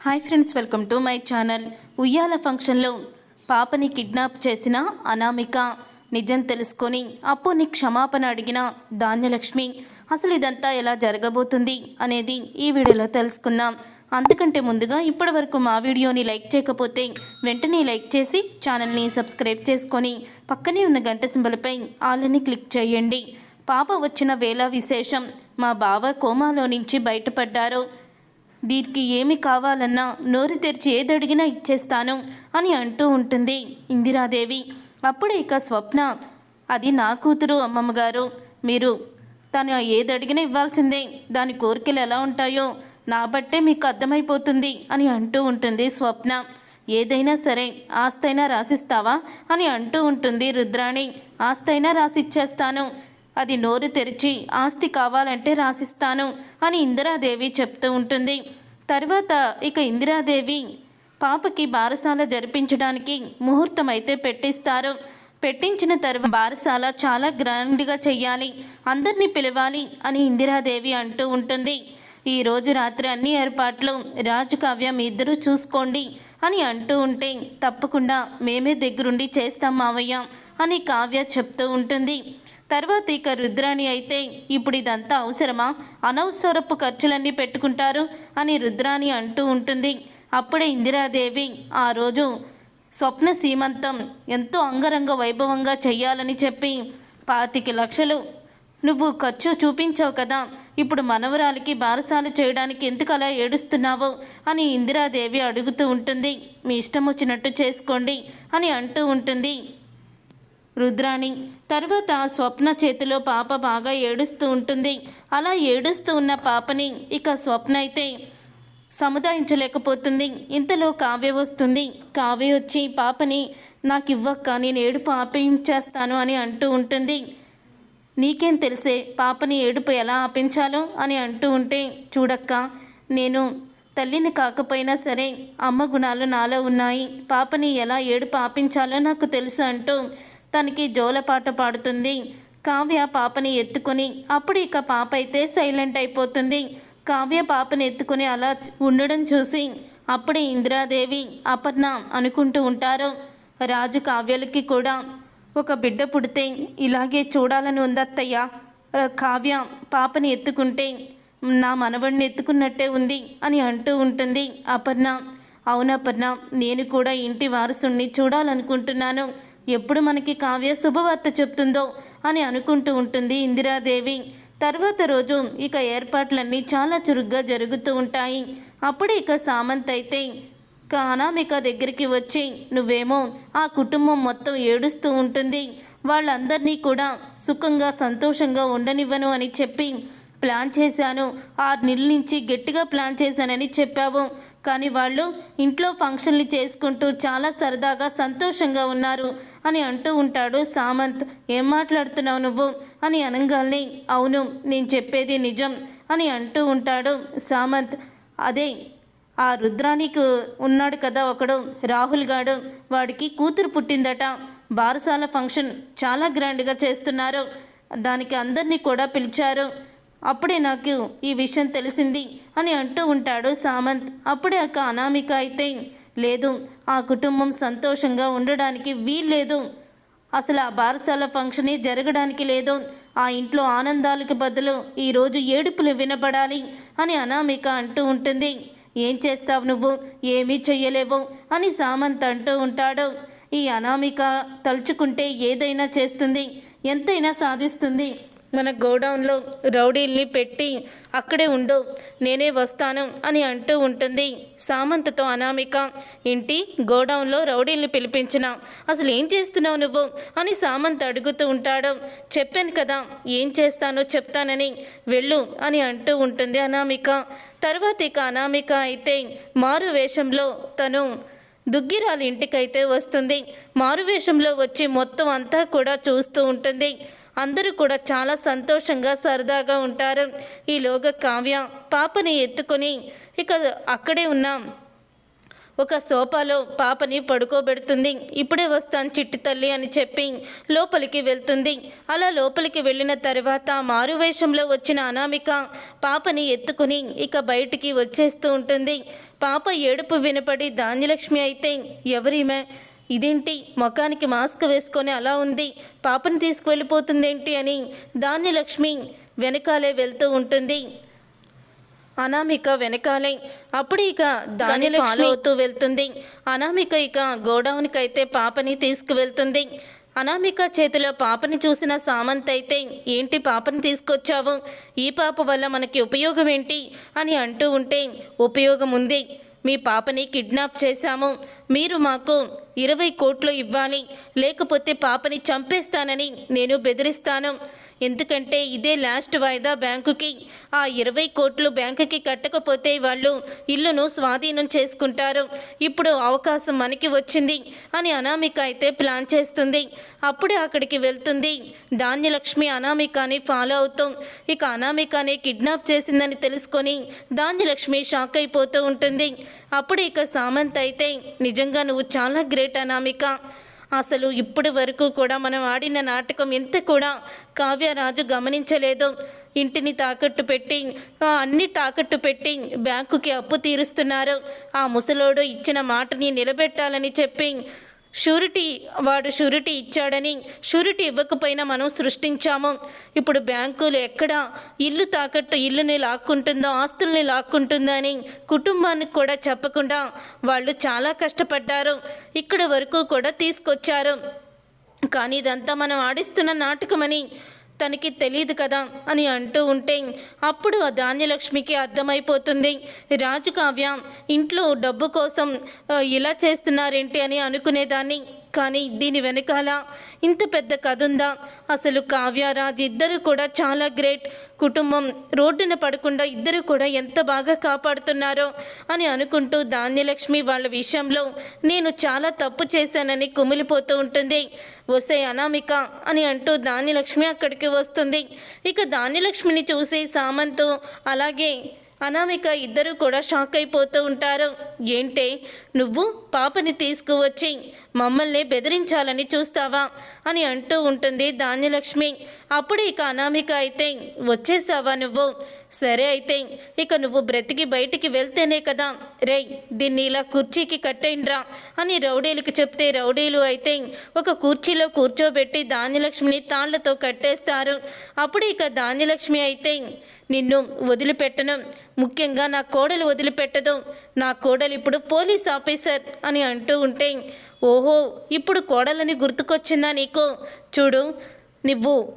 Hi friends welcome to my channel. ఉయ్యాల ఫంక్షన్లో పాపని కిడ్నాప్ చేసిన అనామిక నిజం తెలుసుకొని అప్పుని క్షమాపణ అడిగిన ధాన్యలక్ష్మి అసలు ఇదంతా ఎలా జరగబోతుంది? అనేది ఈ వీడియోలో తెలుసుకుందాం. అంతకంటే ముందుగా ఇప్పటి వరకు మా వీడియోని లైక్ చేయకపోతే వెంటనే లైక్ చేసి ఛానల్ని సబ్స్క్రైబ్ చేసుకొని పక్కనే ఉన్న గంట సింబల్పై ఆల్ని క్లిక్ చేయండి. పాప వచ్చిన వేళ విశేషం మా బావ కోమాలో నుంచి బయటపడ్డారు. దీనికి ఏమి కావాలన్నా నోరు తెరిచి ఏదడిగినా ఇచ్చేస్తాను అని అంటూ ఉంటుంది ఇందిరాదేవి. అప్పుడే ఇక స్వప్న అది నా కూతురు అమ్మమ్మగారు మీరు తను ఏదడిగినా ఇవ్వాల్సిందే దాని కోరికలు ఎలా ఉంటాయో నా బట్టే మీకు అర్థమైపోతుంది అని అంటూ ఉంటుంది స్వప్న. ఏదైనా సరే ఆస్తైనా రాసిస్తావా అని అంటూ ఉంటుంది రుద్రాణి. ఆస్తైనా రాసిచ్చేస్తాను అది నోరు తెరిచి ఆస్తి కావాలంటే రాసిస్తాను అని ఇందిరాదేవి చెప్తూ ఉంటుంది. తర్వాత ఇక ఇందిరాదేవి పాపకి బారసాల జరిపించడానికి ముహూర్తం అయితే పెట్టిస్తారు. పెట్టించిన తర్వాత బారసాల చాలా గ్రాండ్గా చెయ్యాలి అందరినీ పిలవాలి అని ఇందిరాదేవి అంటూ ఉంటుంది. ఈ రోజు రాత్రి అన్ని ఏర్పాట్లు రాజు కావ్య మీ ఇద్దరూ చూసుకోండి అని అంటూ ఉంటే తప్పకుండా మేమే దగ్గరుండి చేస్తాం మావయ్య అని కావ్య చెప్తూ ఉంటుంది. తర్వాత ఇక రుద్రాణి అయితే ఇప్పుడు ఇదంతా అవసరమా? అనవసరపు ఖర్చులన్నీ పెట్టుకుంటారు అని రుద్రాణి అంటూ ఉంటుంది. అప్పుడే ఇందిరాదేవి ఆ రోజు స్వప్న సీమంతం ఎంతో అంగరంగ వైభవంగా చెయ్యాలని చెప్పి పాతిక లక్షలు నువ్వు ఖర్చు చూపించావు కదా ఇప్పుడు మనవరాలికి బారసాలు చేయడానికి ఎందుకు అలా ఏడుస్తున్నావు అని ఇందిరాదేవి అడుగుతూ ఉంటుంది. మీ ఇష్టం వచ్చినట్టు చేసుకోండి అని అంటూ ఉంటుంది. రుద్రాణి తర్వాత స్వప్న చేతిలో పాప బాగా ఏడుస్తూ ఉంటుంది. అలా ఏడుస్తూ ఉన్న పాపని ఇక స్వప్న అయితే సముదాయించలేకపోతుంది. ఇంతలో కావ్య వస్తుంది. కావ్య వచ్చి పాపని నాకు ఇవ్వక్క నేను ఏడుపు ఆపించేస్తాను అని అంటూ ఉంటుంది. నీకేం తెలిసే పాపని ఏడుపు ఎలా ఆపించాలో అని అంటూ ఉంటే చూడక్క నేను తల్లిని కాకపోయినా సరే అమ్మ గుణాలు నాలో ఉన్నాయి. పాపని ఎలా ఏడుపు ఆపించాలో నాకు తెలుసు అంటూ తనకి జోలపాట పాడుతుంది. కావ్య పాపని ఎత్తుకొని అప్పుడు ఇక పాప అయితే సైలెంట్ అయిపోతుంది. కావ్య పాపని ఎత్తుకొని అలా ఉండడం చూసి అప్పుడే ఇందిరాదేవి అపర్ణ అనుకుంటూ ఉంటారు. రాజు కావ్యలకి కూడా ఒక బిడ్డ పుడితే ఇలాగే చూడాలని ఉందత్తయ్య కావ్య పాపని ఎత్తుకుంటే నా మనవడిని ఎత్తుకున్నట్టే ఉంది అని అంటూ ఉంటుంది అపర్ణ. అవునపర్ణ నేను కూడా ఇంటి వారసుణ్ణి చూడాలనుకుంటున్నాను. ఎప్పుడు మనకి కావ్య శుభవార్త చెప్తుందో అని అనుకుంటూ ఉంటుంది ఇందిరాదేవి. తర్వాత రోజు ఇక ఏర్పాట్లన్నీ చాలా చురుగ్గా జరుగుతూ ఉంటాయి. అప్పుడు ఇక సామంత్ అయితే ఇక అనామిక దగ్గరికి వచ్చి నువ్వేమో ఆ కుటుంబం మొత్తం ఏడుస్తూ ఉంటుంది. వాళ్ళందరినీ కూడా సుఖంగా సంతోషంగా ఉండనివ్వను అని చెప్పి ప్లాన్ చేశాను. ఆరు నెలల నుంచి గట్టిగా ప్లాన్ చేశానని చెప్పావు. కానీ వాళ్ళు ఇంట్లో ఫంక్షన్లు చేసుకుంటూ చాలా సరదాగా సంతోషంగా ఉన్నారు. అని అంటూ ఉంటాడు. సామంత్ ఏం మాట్లాడుతున్నావు నువ్వు? అని అనగానే అవును నేను చెప్పేది నిజం అని అంటూ ఉంటాడు. సామంత్ అదే ఆ రుద్రానికి ఉన్నాడు కదా ఒకడు రాహుల్ గాడు. వాడికి కూతురు పుట్టిందట. బారసాల ఫంక్షన్ చాలా గ్రాండ్గా చేస్తున్నారు. దానికి అందరినీ కూడా పిలిచారు. అప్పుడే నాకు ఈ విషయం తెలిసింది అని అంటూ ఉంటాడు సామంత్. అప్పుడే అక్క అనామిక అయితే లేదు. ఆ కుటుంబం సంతోషంగా ఉండడానికి వీల్లేదు. అసలు ఆ బారసాల ఫంక్షనే జరగడానికి లేదు. ఆ ఇంట్లో ఆనందాలకు బదులు ఈరోజు ఏడుపులు వినపడాలి అని అనామిక అంటూ ఉంటుంది. ఏం చేస్తావు నువ్వు? ఏమీ చెయ్యలేవు అని సామంత్ అంటూ ఉంటాడు. ఈ అనామిక తలుచుకుంటే ఏదైనా చేస్తుంది. ఎంతైనా సాధిస్తుంది. మన గోడౌన్లో రౌడీల్ని పెట్టి అక్కడే ఉండు నేనే వస్తాను అని అంటూ ఉంటుంది. సామంతతో అనామిక ఇంటి గోడౌన్లో రౌడీల్ని పిలిపించిన అసలు ఏం చేస్తున్నావు నువ్వు? అని సామంత్ అడుగుతూ ఉంటాడు. చెప్పాను కదా ఏం చేస్తానో చెప్తానని వెళ్ళు అని అంటూ ఉంటుంది అనామిక. తర్వాత ఇక అనామిక అయితే మారు వేషంలో తను దుగ్గిరాల ఇంటికైతే వస్తుంది. మారువేషంలో వచ్చి మొత్తం అంతా కూడా చూస్తూ ఉంటుంది. అందరూ కూడా చాలా సంతోషంగా సరదాగా ఉంటారు. ఈలోగా కావ్య పాపని ఎత్తుకొని ఇక అక్కడే ఉన్నాం ఒక సోఫాలో పాపని పడుకోబెడుతుంది. ఇప్పుడే వస్తాను చిట్టి తల్లి అని చెప్పి లోపలికి వెళ్తుంది. అలా లోపలికి వెళ్ళిన తర్వాత మారువేషంలో వచ్చిన అనామిక పాపని ఎత్తుకుని ఇక బయటికి వచ్చేస్తూ ఉంటుంది. పాప ఏడుపు వినపడి ధాన్యలక్ష్మి అయితే ఎవరిమే? ఇదేంటి? ముఖానికి మాస్క్ వేసుకొని అలా ఉంది. పాపని తీసుకువెళ్ళిపోతుందేంటి అని ధాన్యలక్ష్మి వెనకాలే వెళ్తూ ఉంటుంది. అనామిక వెనకాలే. అప్పుడు ఇక దాని ఫాలో అవుతూ వెళ్తుంది. అనామిక ఇక గోడౌన్కి అయితే పాపని తీసుకువెళ్తుంది. అనామిక చేతిలో పాపని చూసిన సామంత్ అయితే ఏంటి పాపని తీసుకొచ్చావు? ఈ పాప వల్ల మనకి ఉపయోగం ఏంటి అని అంటూ ఉంటే ఉపయోగం ఉంది మీ పాపని కిడ్నాప్ చేశాము. మీరు మాకు ఇరవై కోట్లు ఇవ్వాలి. లేకపోతే పాపని చంపేస్తానని నేను బెదిరిస్తాను. ఎందుకంటే ఇదే లాస్ట్ వాయిదా బ్యాంకుకి. ఆ ఇరవై కోట్లు బ్యాంకుకి కట్టకపోతే వాళ్ళు ఇల్లును స్వాధీనం చేసుకుంటారు. ఇప్పుడు అవకాశం మనకి వచ్చింది అని అనామిక అయితే ప్లాన్ చేస్తుంది. అప్పుడే అక్కడికి వెళ్తుంది. ధాన్యలక్ష్మి అనామికని ఫాలో అవుతాం. ఇక అనామికని కిడ్నాప్ చేసిందని తెలుసుకొని ధాన్యలక్ష్మి షాక్ అయిపోతూ ఉంటుంది. అప్పుడు ఇక సామంత్ అయితే నిజంగా నువ్వు చాలా గ్రేట్ అనామిక. అసలు ఇప్పటి వరకు కూడా మనం ఆడిన నాటకం ఎంత కూడా కావ్యరాజు గమనించలేదు. ఇంటిని తాకట్టు పెట్టి అన్ని తాకట్టు పెట్టి బ్యాంకుకి అప్పు తీరుస్తున్నారు. ఆ ముసలోడు ఇచ్చిన మాటని నిలబెట్టాలని చెప్పి షూరిటీ వాడు షూరిటీ ఇచ్చాడని షూరిటీ ఇవ్వకపోయినా మనం సృష్టించాము. ఇప్పుడు బ్యాంకులు ఎక్కడ? ఇల్లు తాకట్టు ఇల్లుని లాక్కుంటుందో? ఆస్తుల్ని లాక్కుంటుందో అని కుటుంబానికి కూడా చెప్పకుండా వాళ్ళు చాలా కష్టపడ్డారు. ఇక్కడ వరకు కూడా తీసుకొచ్చారు. కానీ ఇదంతా మనం ఆడిస్తున్న నాటకమని తనకి తెలియదు కదా అని అంటూ ఉంటే అప్పుడు ఆ ధాన్యలక్ష్మికి అర్థమైపోతుంది. రాజు కావ్య ఇంట్లో డబ్బు కోసం ఇలా చేస్తున్నారేంటి అని అనుకునేదాన్ని. కానీ దీని వెనకాల ఇంత పెద్ద కథ ఉందా? అసలు కావ్యరాజ్ ఇద్దరు కూడా చాలా గ్రేట్. కుటుంబం రోడ్డున పడకుండా ఇద్దరు కూడా ఎంత బాగా కాపాడుతున్నారో అని అనుకుంటూ ధాన్యలక్ష్మి వాళ్ళ విషయంలో నేను చాలా తప్పు చేశానని కుమిలిపోతూ ఉంటుంది. వసే అనామిక అని అంటూ ధాన్యలక్ష్మి అక్కడికి వస్తుంది. ఇక ధాన్యలక్ష్మిని చూసి సామంతు అలాగే అనామిక ఇద్దరు కూడా షాక్ అయిపోతూ ఉంటారు. ఏంటే నువ్వు పాపని తీసుకువచ్చి మమ్మల్ని బెదిరించాలని చూస్తావా? అని అంటూ ఉంటుంది ధాన్యలక్ష్మి. అప్పుడు ఇక అనామిక అయితే వచ్చేసావా నువ్వు? సరే అయితే ఇక నువ్వు బ్రతికి బయటికి వెళ్తేనే కదా. రే దీన్ని ఇలా కుర్చీకి కట్టేయండ్రా అని రౌడీలకు చెప్తే రౌడీలు అయితే ఒక కుర్చీలో కూర్చోబెట్టి ధాన్యలక్ష్మిని తాళ్ళతో కట్టేస్తారు. అప్పుడు ఇక ధాన్యలక్ష్మి అయితే నిన్ను వదిలిపెట్టను. ముఖ్యంగా నా కోడలు వదిలిపెట్టదు. నా కోడలు ఇప్పుడు పోలీస్ ఆఫీసర్ అని అంటూ ఉంటే ఓహో ఇప్పుడు కోడలని గుర్తుకొచ్చిందా నీకు? చూడు నువ్వు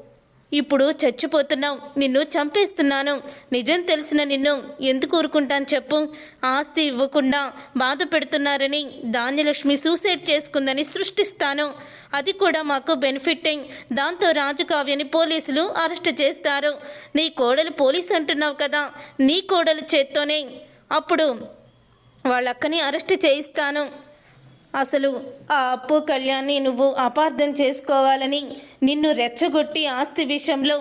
ఇప్పుడు చచ్చిపోతున్నావు. నిన్ను చంపేస్తున్నాను. నిజం తెలిసిన నిన్ను ఎందుకు ఊరుకుంటాను చెప్పు. ఆస్తి ఇవ్వకుండా బాధ పెడుతున్నారని ధాన్యలక్ష్మి సూసైడ్ చేసుకుందని సృష్టిస్తాను. అది కూడా మాకు బెనిఫిట్టింగ్ దాంతో రాజుకావ్యని పోలీసులు అరెస్ట్ చేస్తారు. నీ కోడలు పోలీస్ అంటున్నావు కదా. నీ కోడలు చేత్తోనే అప్పుడు వాళ్ళక్కని అరెస్ట్ చేయిస్తాను. అసలు ఆ అప్పు కళ్యాణ్ని నువ్వు అపార్థం చేసుకోవాలని నిన్ను రెచ్చగొట్టి ఆస్తి విషయంలో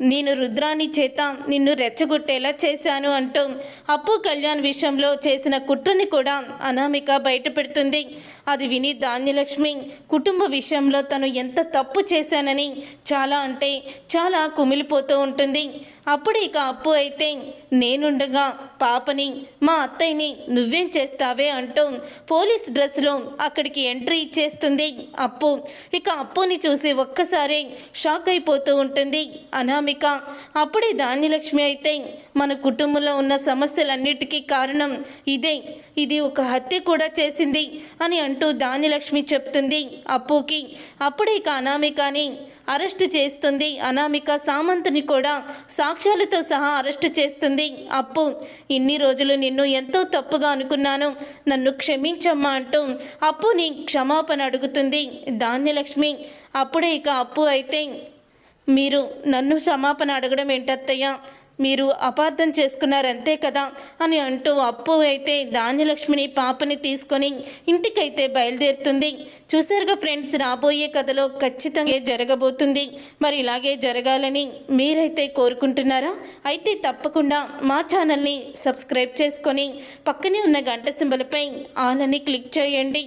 నేను రుద్రాణి చేత నిన్ను రెచ్చగొట్టేలా చేశాను అంటూ అప్పు కళ్యాణ్ విషయంలో చేసిన కుట్రని కూడా అనామిక బయటపెడుతుంది. అది విని ధాన్యలక్ష్మి కుటుంబ విషయంలో తను ఎంత తప్పు చేశానని చాలా అంటే చాలా కుమిలిపోతూ ఉంటుంది. అప్పుడు ఇక అప్పు అయితే నేనుండగా పాపని మా అత్తయ్యని నువ్వేం చేస్తావే అంటూ పోలీస్ డ్రెస్లో అక్కడికి ఎంట్రీ ఇచ్చేస్తుంది అప్పు. ఇక అప్పుని చూసి ఒక్కసారి షాక్ అయిపోతూ ఉంటుంది అనామిక. అప్పుడే ధాన్యలక్ష్మి అయితే మన కుటుంబంలో ఉన్న సమస్యలన్నిటికీ కారణం ఇదే. ఇది ఒక హత్య కూడా చేసింది అని అంటూ అంటూ ధాన్యలక్ష్మి చెప్తుంది అప్పుకి అప్పుడే ఇక అనామికని అరెస్ట్ చేస్తుంది. అనామిక సామంతుని కూడా సాక్ష్యాలతో సహా అరెస్ట్ చేస్తుంది. అప్పు ఇన్ని రోజులు నిన్ను ఎంతో తప్పుగా అనుకున్నాను. నన్ను క్షమించమ్మా అంటూ అప్పుని క్షమాపణ అడుగుతుంది. ధాన్యలక్ష్మి అప్పుడే ఇక అప్పు అయితే మీరు నన్ను క్షమాపణ అడగడం ఏంటత్తయ్య? మీరు అపార్థం చేసుకున్నారు అంతే కదా అని అంటూ అప్పు అయితే ధాన్యలక్ష్మిని పాపని తీసుకొని ఇంటికైతే బయలుదేరుతుంది. చూసారుగా ఫ్రెండ్స్ రాబోయే కథలో ఖచ్చితంగా జరగబోతుంది. మరి ఇలాగే జరగాలని మీరైతే కోరుకుంటున్నారా? అయితే తప్పకుండా మా ఛానల్ని సబ్స్క్రైబ్ చేసుకొని పక్కనే ఉన్న గంట సింబలపై ఆలని క్లిక్ చేయండి.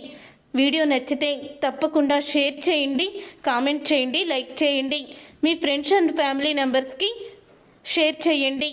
వీడియో నచ్చితే తప్పకుండా షేర్ చేయండి కామెంట్ చేయండి లైక్ చేయండి. మీ ఫ్రెండ్స్ అండ్ ఫ్యామిలీ మెంబర్స్కి షేర్ చేయండి.